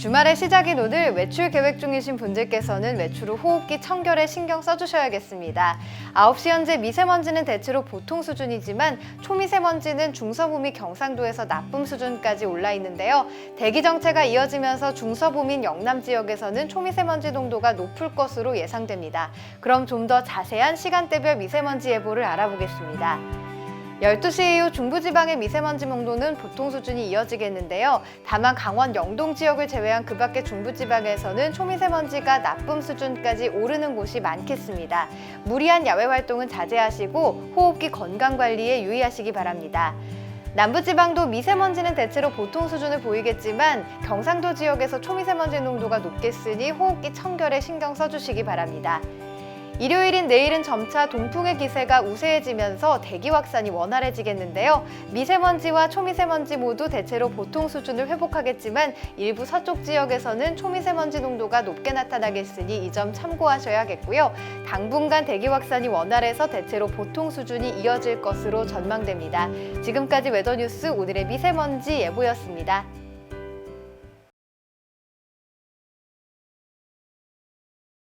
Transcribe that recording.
주말의 시작인 오늘 외출 계획 중이신 분들께서는 외출 후 호흡기 청결에 신경 써주셔야겠습니다. 9시 현재 미세먼지는 대체로 보통 수준이지만 초미세먼지는 중서부 및 경상도에서 나쁨 수준까지 올라 있는데요. 대기 정체가 이어지면서 중서부 및 영남 지역에서는 초미세먼지 농도가 높을 것으로 예상됩니다. 그럼 좀 더 자세한 시간대별 미세먼지 예보를 알아보겠습니다. 12시 이후 중부지방의 미세먼지 농도는 보통 수준이 이어지겠는데요. 다만 강원 영동 지역을 제외한 그 밖의 중부지방에서는 초미세먼지가 나쁨 수준까지 오르는 곳이 많겠습니다. 무리한 야외 활동은 자제하시고 호흡기 건강 관리에 유의하시기 바랍니다. 남부지방도 미세먼지는 대체로 보통 수준을 보이겠지만 경상도 지역에서 초미세먼지 농도가 높겠으니 호흡기 청결에 신경 써주시기 바랍니다. 일요일인 내일은 점차 동풍의 기세가 우세해지면서 대기 확산이 원활해지겠는데요. 미세먼지와 초미세먼지 모두 대체로 보통 수준을 회복하겠지만 일부 서쪽 지역에서는 초미세먼지 농도가 높게 나타나겠으니 이 점 참고하셔야겠고요. 당분간 대기 확산이 원활해서 대체로 보통 수준이 이어질 것으로 전망됩니다. 지금까지 웨더뉴스 오늘의 미세먼지 예보였습니다.